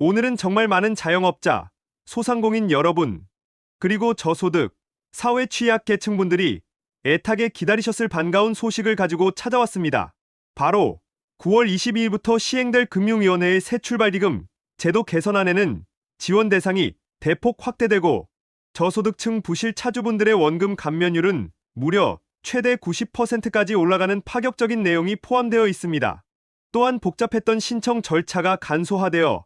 오늘은 정말 많은 자영업자, 소상공인 여러분, 그리고 저소득, 사회 취약 계층 분들이 애타게 기다리셨을 반가운 소식을 가지고 찾아왔습니다. 바로 9월 22일부터 시행될 금융위원회의 새 출발기금 제도 개선안에는 지원 대상이 대폭 확대되고 저소득층 부실 차주분들의 원금 감면율은 무려 최대 90%까지 올라가는 파격적인 내용이 포함되어 있습니다. 또한 복잡했던 신청 절차가 간소화되어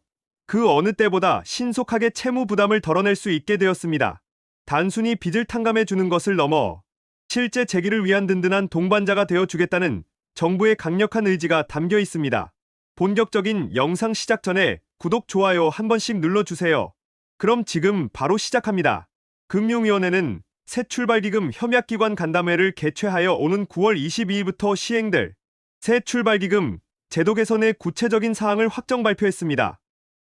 그 어느 때보다 신속하게 채무 부담을 덜어낼 수 있게 되었습니다. 단순히 빚을 탕감해 주는 것을 넘어 실제 재기를 위한 든든한 동반자가 되어 주겠다는 정부의 강력한 의지가 담겨 있습니다. 본격적인 영상 시작 전에 구독, 좋아요 한 번씩 눌러주세요. 그럼 지금 바로 시작합니다. 금융위원회는 새 출발기금 협약기관 간담회를 개최하여 오는 9월 22일부터 시행될 새 출발기금 제도 개선의 구체적인 사항을 확정 발표했습니다.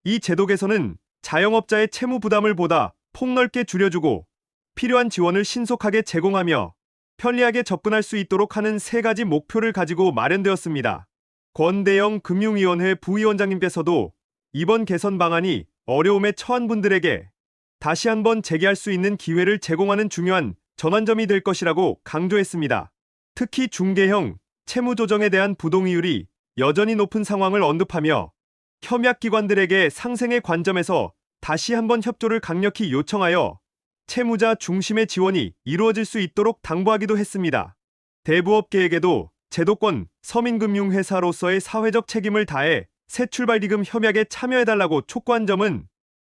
이 제도 개선은 자영업자의 채무 부담을 보다 폭넓게 줄여주고 필요한 지원을 신속하게 제공하며 편리하게 접근할 수 있도록 하는 세 가지 목표를 가지고 마련되었습니다. 권대영 금융위원회 부위원장님께서도 이번 개선 방안이 어려움에 처한 분들에게 다시 한번 재개할 수 있는 기회를 제공하는 중요한 전환점이 될 것이라고 강조했습니다. 특히 중개형 채무 조정에 대한 부동의율이 여전히 높은 상황을 언급하며 협약기관들에게 상생의 관점에서 다시 한번 협조를 강력히 요청하여 채무자 중심의 지원이 이루어질 수 있도록 당부하기도 했습니다. 대부업계에게도 제도권 서민금융회사로서의 사회적 책임을 다해 새 출발기금 협약에 참여해달라고 촉구한 점은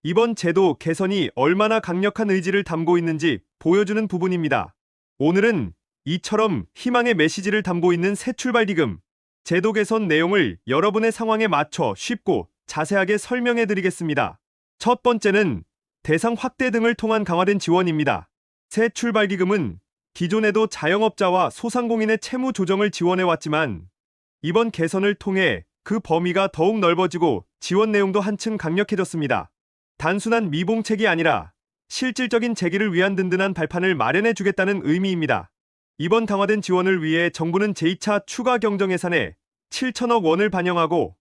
이번 제도 개선이 얼마나 강력한 의지를 담고 있는지 보여주는 부분입니다. 오늘은 이처럼 희망의 메시지를 담고 있는 새 출발기금 제도 개선 내용을 여러분의 상황에 맞춰 쉽고 자세하게 설명해 드리겠습니다. 첫 번째는 대상 확대 등을 통한 강화된 지원입니다. 새 출발기금은 기존에도 자영업자와 소상공인의 채무 조정을 지원해 왔지만 이번 개선을 통해 그 범위가 더욱 넓어지고 지원 내용도 한층 강력해졌습니다. 단순한 미봉책이 아니라 실질적인 재기를 위한 든든한 발판을 마련해 주겠다는 의미입니다. 이번 강화된 지원을 위해 정부는 제2차 추가 경정 예산에 7천억 원을 반영하고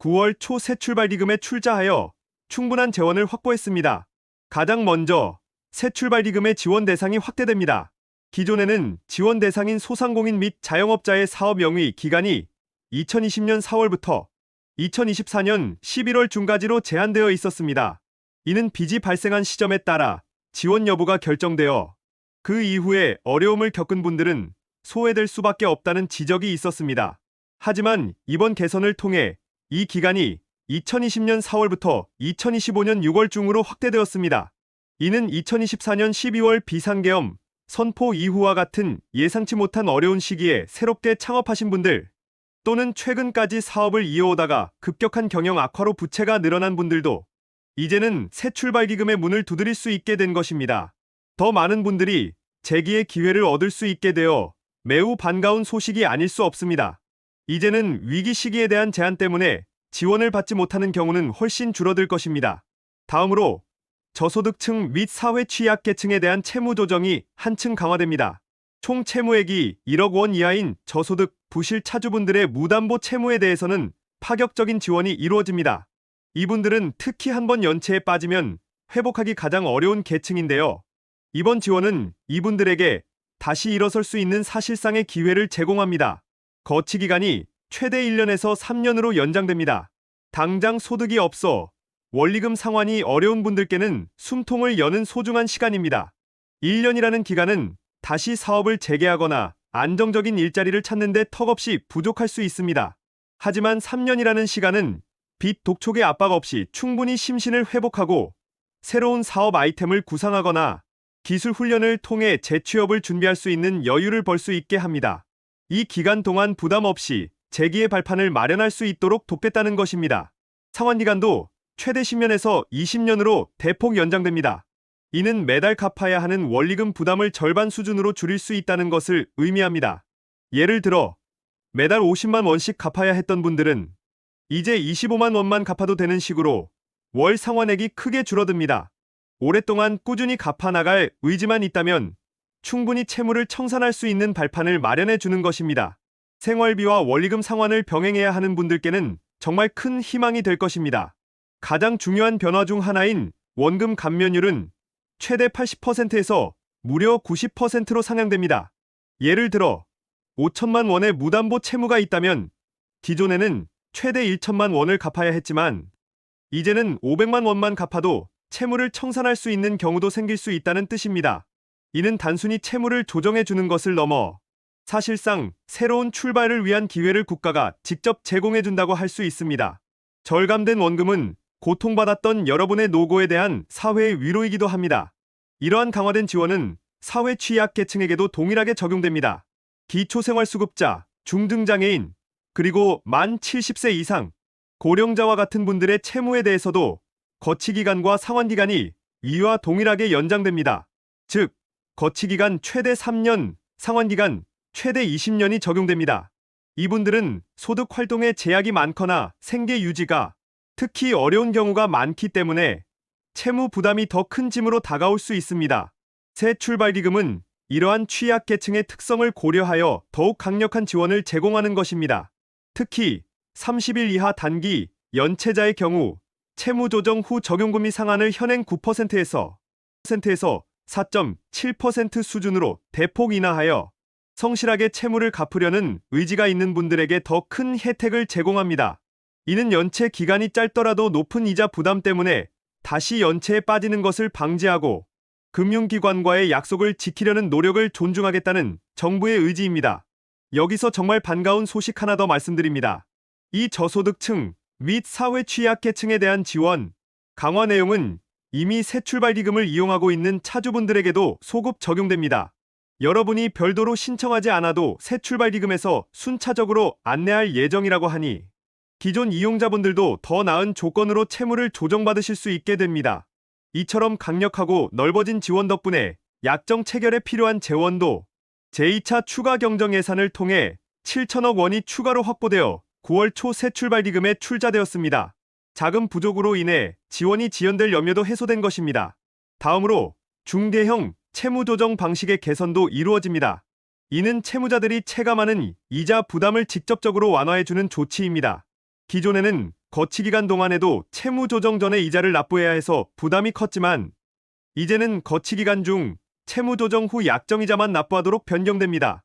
9월 초 새 출발기금에 출자하여 충분한 재원을 확보했습니다. 가장 먼저 새 출발기금의 지원 대상이 확대됩니다. 기존에는 지원 대상인 소상공인 및 자영업자의 사업 영위 기간이 2020년 4월부터 2024년 11월 중까지로 제한되어 있었습니다. 이는 빚이 발생한 시점에 따라 지원 여부가 결정되어 그 이후에 어려움을 겪은 분들은 소외될 수밖에 없다는 지적이 있었습니다. 하지만 이번 개선을 통해 이 기간이 2020년 4월부터 2025년 6월 중으로 확대되었습니다. 이는 2024년 12월 비상계엄 선포 이후와 같은 예상치 못한 어려운 시기에 새롭게 창업하신 분들 또는 최근까지 사업을 이어오다가 급격한 경영 악화로 부채가 늘어난 분들도 이제는 새 출발기금의 문을 두드릴 수 있게 된 것입니다. 더 많은 분들이 재기의 기회를 얻을 수 있게 되어 매우 반가운 소식이 아닐 수 없습니다. 이제는 위기 시기에 대한 제한 때문에 지원을 받지 못하는 경우는 훨씬 줄어들 것입니다. 다음으로 저소득층 및 사회 취약계층에 대한 채무 조정이 한층 강화됩니다. 총 채무액이 1억 원 이하인 저소득 부실 차주분들의 무담보 채무에 대해서는 파격적인 지원이 이루어집니다. 이분들은 특히 한 번 연체에 빠지면 회복하기 가장 어려운 계층인데요. 이번 지원은 이분들에게 다시 일어설 수 있는 사실상의 기회를 제공합니다. 거치 기간이 최대 1년에서 3년으로 연장됩니다. 당장 소득이 없어 원리금 상환이 어려운 분들께는 숨통을 여는 소중한 시간입니다. 1년이라는 기간은 다시 사업을 재개하거나 안정적인 일자리를 찾는데 턱없이 부족할 수 있습니다. 하지만 3년이라는 시간은 빚 독촉의 압박 없이 충분히 심신을 회복하고 새로운 사업 아이템을 구상하거나 기술 훈련을 통해 재취업을 준비할 수 있는 여유를 벌 수 있게 합니다. 이 기간 동안 부담 없이 재기의 발판을 마련할 수 있도록 돕겠다는 것입니다. 상환 기간도 최대 10년에서 20년으로 대폭 연장됩니다. 이는 매달 갚아야 하는 원리금 부담을 절반 수준으로 줄일 수 있다는 것을 의미합니다. 예를 들어 매달 50만 원씩 갚아야 했던 분들은 이제 25만 원만 갚아도 되는 식으로 월 상환액이 크게 줄어듭니다. 오랫동안 꾸준히 갚아 나갈 의지만 있다면 충분히 채무를 청산할 수 있는 발판을 마련해 주는 것입니다. 생활비와 원리금 상환을 병행해야 하는 분들께는 정말 큰 희망이 될 것입니다. 가장 중요한 변화 중 하나인 원금 감면율은 최대 80%에서 무려 90%로 상향됩니다. 예를 들어 5천만 원의 무담보 채무가 있다면 기존에는 최대 1천만 원을 갚아야 했지만 이제는 500만 원만 갚아도 채무를 청산할 수 있는 경우도 생길 수 있다는 뜻입니다. 이는 단순히 채무를 조정해 주는 것을 넘어 사실상 새로운 출발을 위한 기회를 국가가 직접 제공해 준다고 할 수 있습니다. 절감된 원금은 고통받았던 여러분의 노고에 대한 사회의 위로이기도 합니다. 이러한 강화된 지원은 사회 취약계층에게도 동일하게 적용됩니다. 기초생활수급자, 중등장애인, 그리고 만 70세 이상, 고령자와 같은 분들의 채무에 대해서도 거치기간과 상환기간이 이와 동일하게 연장됩니다. 즉, 거치기간 최대 3년, 상환기간 최대 20년이 적용됩니다. 이분들은 소득 활동에 제약이 많거나 생계 유지가 특히 어려운 경우가 많기 때문에 채무 부담이 더 큰 짐으로 다가올 수 있습니다. 새 출발기금은 이러한 취약계층의 특성을 고려하여 더욱 강력한 지원을 제공하는 것입니다. 특히 30일 이하 단기 연체자의 경우 채무 조정 후 적용금리 상한을 현행 9%에서 9%에서 4.7% 수준으로 대폭 인하하여 성실하게 채무를 갚으려는 의지가 있는 분들에게 더 큰 혜택을 제공합니다. 이는 연체 기간이 짧더라도 높은 이자 부담 때문에 다시 연체에 빠지는 것을 방지하고 금융기관과의 약속을 지키려는 노력을 존중하겠다는 정부의 의지입니다. 여기서 정말 반가운 소식 하나 더 말씀드립니다. 이 저소득층 및 사회 취약계층에 대한 지원, 강화 내용은 이미 새 출발기금을 이용하고 있는 차주분들에게도 소급 적용됩니다. 여러분이 별도로 신청하지 않아도 새 출발기금에서 순차적으로 안내할 예정이라고 하니 기존 이용자분들도 더 나은 조건으로 채무를 조정받으실 수 있게 됩니다. 이처럼 강력하고 넓어진 지원 덕분에 약정 체결에 필요한 재원도 제2차 추가 경정 예산을 통해 7천억 원이 추가로 확보되어 9월 초 새 출발 기금에 출자되었습니다. 자금 부족으로 인해 지원이 지연될 염려도 해소된 것입니다. 다음으로 중대형 채무조정 방식의 개선도 이루어집니다. 이는 채무자들이 체감하는 이자 부담을 직접적으로 완화해주는 조치입니다. 기존에는 거치기간 동안에도 채무조정 전에 이자를 납부해야 해서 부담이 컸지만 이제는 거치기간 중 채무조정 후 약정이자만 납부하도록 변경됩니다.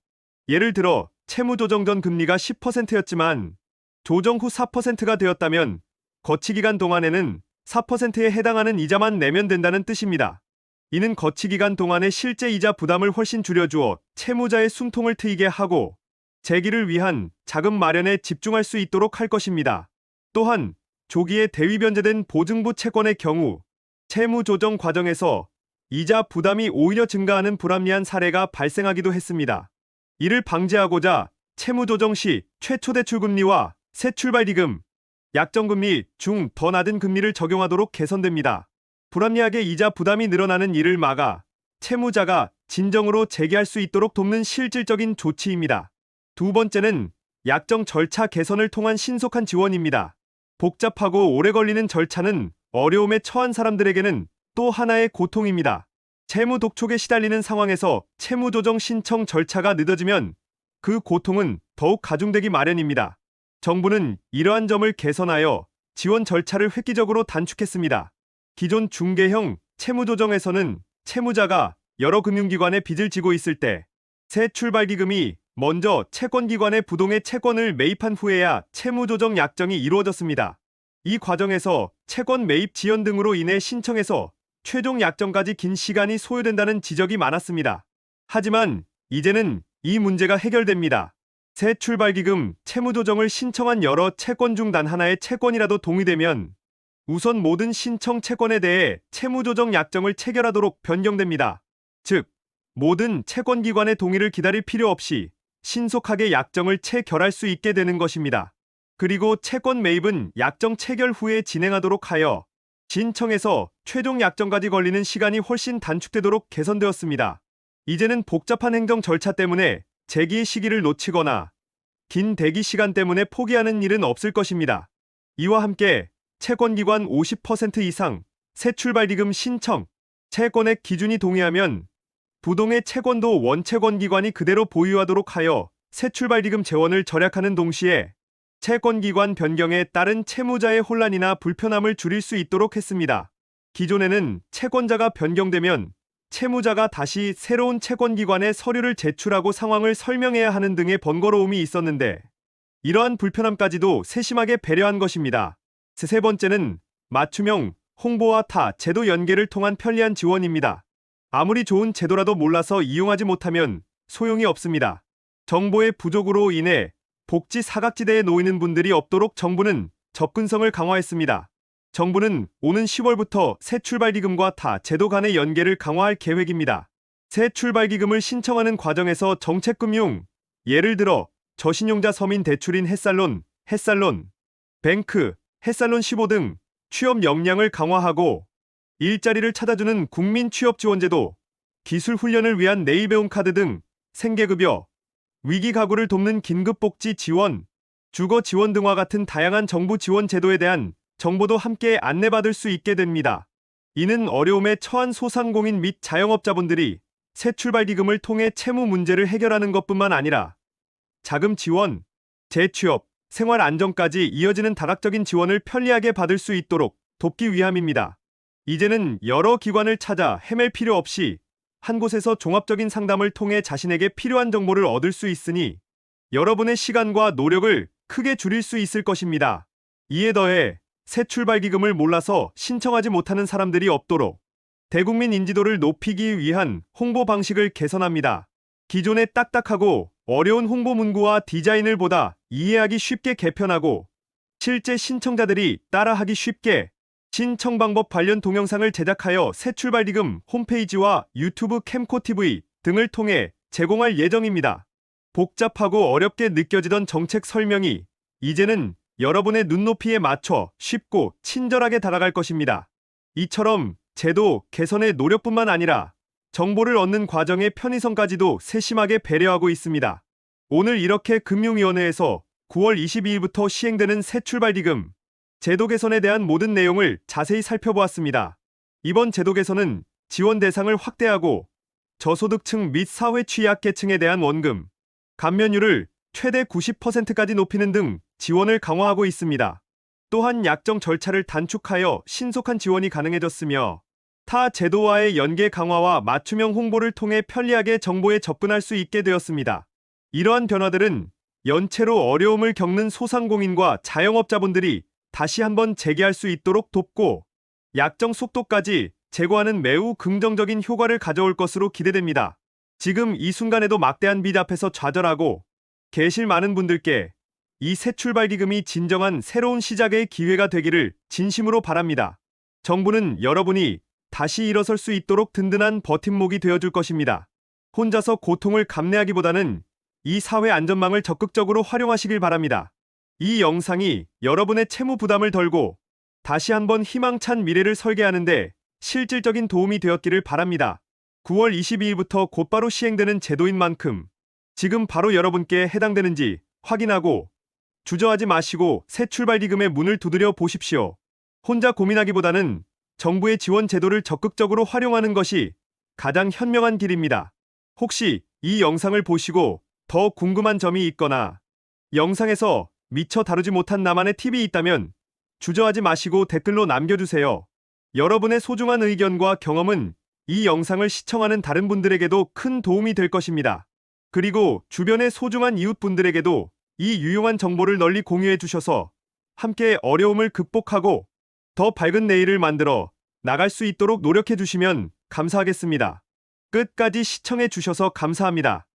예를 들어 채무조정 전 금리가 10%였지만 조정 후 4%가 되었다면 거치기간 동안에는 4%에 해당하는 이자만 내면 된다는 뜻입니다. 이는 거치기간 동안의 실제 이자 부담을 훨씬 줄여주어 채무자의 숨통을 트이게 하고 재기를 위한 자금 마련에 집중할 수 있도록 할 것입니다. 또한 조기에 대위 변제된 보증부 채권의 경우 채무 조정 과정에서 이자 부담이 오히려 증가하는 불합리한 사례가 발생하기도 했습니다. 이를 방지하고자 채무 조정 시 최초 대출 금리와 새 출발 기금, 약정금리 중 더 낮은 금리를 적용하도록 개선됩니다. 불합리하게 이자 부담이 늘어나는 이를 막아 채무자가 진정으로 재개할 수 있도록 돕는 실질적인 조치입니다. 두 번째는 약정 절차 개선을 통한 신속한 지원입니다. 복잡하고 오래 걸리는 절차는 어려움에 처한 사람들에게는 또 하나의 고통입니다. 채무 독촉에 시달리는 상황에서 채무 조정 신청 절차가 늦어지면 그 고통은 더욱 가중되기 마련입니다. 정부는 이러한 점을 개선하여 지원 절차를 획기적으로 단축했습니다. 기존 중개형 채무조정에서는 채무자가 여러 금융기관에 빚을 지고 있을 때 새 출발기금이 먼저 채권기관의 부동의 채권을 매입한 후에야 채무조정 약정이 이루어졌습니다. 이 과정에서 채권 매입 지연 등으로 인해 신청해서 최종 약정까지 긴 시간이 소요된다는 지적이 많았습니다. 하지만 이제는 이 문제가 해결됩니다. 새 출발기금 채무조정을 신청한 여러 채권 중 단 하나의 채권이라도 동의되면 우선 모든 신청 채권에 대해 채무조정 약정을 체결하도록 변경됩니다. 즉, 모든 채권기관의 동의를 기다릴 필요 없이 신속하게 약정을 체결할 수 있게 되는 것입니다. 그리고 채권 매입은 약정 체결 후에 진행하도록 하여 신청에서 최종 약정까지 걸리는 시간이 훨씬 단축되도록 개선되었습니다. 이제는 복잡한 행정 절차 때문에 재기 시기를 놓치거나 긴 대기 시간 때문에 포기하는 일은 없을 것입니다. 이와 함께 채권기관 50% 이상 새 출발기금 신청, 채권액 기준이 동의하면 부동의 채권도 원채권 기관이 그대로 보유하도록 하여 새 출발기금 재원을 절약하는 동시에 채권기관 변경에 따른 채무자의 혼란이나 불편함을 줄일 수 있도록 했습니다. 기존에는 채권자가 변경되면 채무자가 다시 새로운 채권기관에 서류를 제출하고 상황을 설명해야 하는 등의 번거로움이 있었는데 이러한 불편함까지도 세심하게 배려한 것입니다. 세 번째는 맞춤형 홍보와 타 제도 연계를 통한 편리한 지원입니다. 아무리 좋은 제도라도 몰라서 이용하지 못하면 소용이 없습니다. 정보의 부족으로 인해 복지 사각지대에 놓이는 분들이 없도록 정부는 접근성을 강화했습니다. 정부는 오는 10월부터 새 출발기금과 타 제도 간의 연계를 강화할 계획입니다. 새 출발기금을 신청하는 과정에서 정책금융, 예를 들어 저신용자 서민 대출인 햇살론, 햇살론, 뱅크, 햇살론 15 등 취업 역량을 강화하고 일자리를 찾아주는 국민 취업 지원제도, 기술 훈련을 위한 내일 배움 카드 등 생계급여, 위기 가구를 돕는 긴급복지 지원, 주거 지원 등과 같은 다양한 정부 지원 제도에 대한 정보도 함께 안내받을 수 있게 됩니다. 이는 어려움에 처한 소상공인 및 자영업자분들이 새 출발기금을 통해 채무 문제를 해결하는 것뿐만 아니라 자금 지원, 재취업, 생활 안정까지 이어지는 다각적인 지원을 편리하게 받을 수 있도록 돕기 위함입니다. 이제는 여러 기관을 찾아 헤맬 필요 없이 한 곳에서 종합적인 상담을 통해 자신에게 필요한 정보를 얻을 수 있으니 여러분의 시간과 노력을 크게 줄일 수 있을 것입니다. 이에 더해 새 출발기금을 몰라서 신청하지 못하는 사람들이 없도록 대국민 인지도를 높이기 위한 홍보 방식을 개선합니다. 기존의 딱딱하고 어려운 홍보 문구와 디자인을 보다 이해하기 쉽게 개편하고 실제 신청자들이 따라하기 쉽게 신청 방법 관련 동영상을 제작하여 새 출발기금 홈페이지와 유튜브 캠코TV 등을 통해 제공할 예정입니다. 복잡하고 어렵게 느껴지던 정책 설명이 이제는 여러분의 눈높이에 맞춰 쉽고 친절하게 다가갈 것입니다. 이처럼 제도 개선의 노력뿐만 아니라 정보를 얻는 과정의 편의성까지도 세심하게 배려하고 있습니다. 오늘 이렇게 금융위원회에서 9월 22일부터 시행되는 새 출발기금 제도 개선에 대한 모든 내용을 자세히 살펴보았습니다. 이번 제도 개선은 지원 대상을 확대하고 저소득층 및 사회 취약계층에 대한 원금, 감면율을 최대 90%까지 높이는 등 지원을 강화하고 있습니다. 또한 약정 절차를 단축하여 신속한 지원이 가능해졌으며 타 제도와의 연계 강화와 맞춤형 홍보를 통해 편리하게 정보에 접근할 수 있게 되었습니다. 이러한 변화들은 연체로 어려움을 겪는 소상공인과 자영업자분들이 다시 한번 재개할 수 있도록 돕고 약정 속도까지 제고하는 매우 긍정적인 효과를 가져올 것으로 기대됩니다. 지금 이 순간에도 막대한 빚 앞에서 좌절하고 계실 많은 분들께 이 새 출발기금이 진정한 새로운 시작의 기회가 되기를 진심으로 바랍니다. 정부는 여러분이 다시 일어설 수 있도록 든든한 버팀목이 되어줄 것입니다. 혼자서 고통을 감내하기보다는 이 사회 안전망을 적극적으로 활용하시길 바랍니다. 이 영상이 여러분의 채무 부담을 덜고 다시 한번 희망찬 미래를 설계하는데 실질적인 도움이 되었기를 바랍니다. 9월 22일부터 곧바로 시행되는 제도인 만큼 지금 바로 여러분께 해당되는지 확인하고 주저하지 마시고 새 출발 기금의 문을 두드려 보십시오. 혼자 고민하기보다는 정부의 지원 제도를 적극적으로 활용하는 것이 가장 현명한 길입니다. 혹시 이 영상을 보시고 더 궁금한 점이 있거나 영상에서 미처 다루지 못한 나만의 팁이 있다면 주저하지 마시고 댓글로 남겨주세요. 여러분의 소중한 의견과 경험은 이 영상을 시청하는 다른 분들에게도 큰 도움이 될 것입니다. 그리고 주변의 소중한 이웃분들에게도 이 유용한 정보를 널리 공유해 주셔서 함께 어려움을 극복하고 더 밝은 내일을 만들어 나갈 수 있도록 노력해 주시면 감사하겠습니다. 끝까지 시청해 주셔서 감사합니다.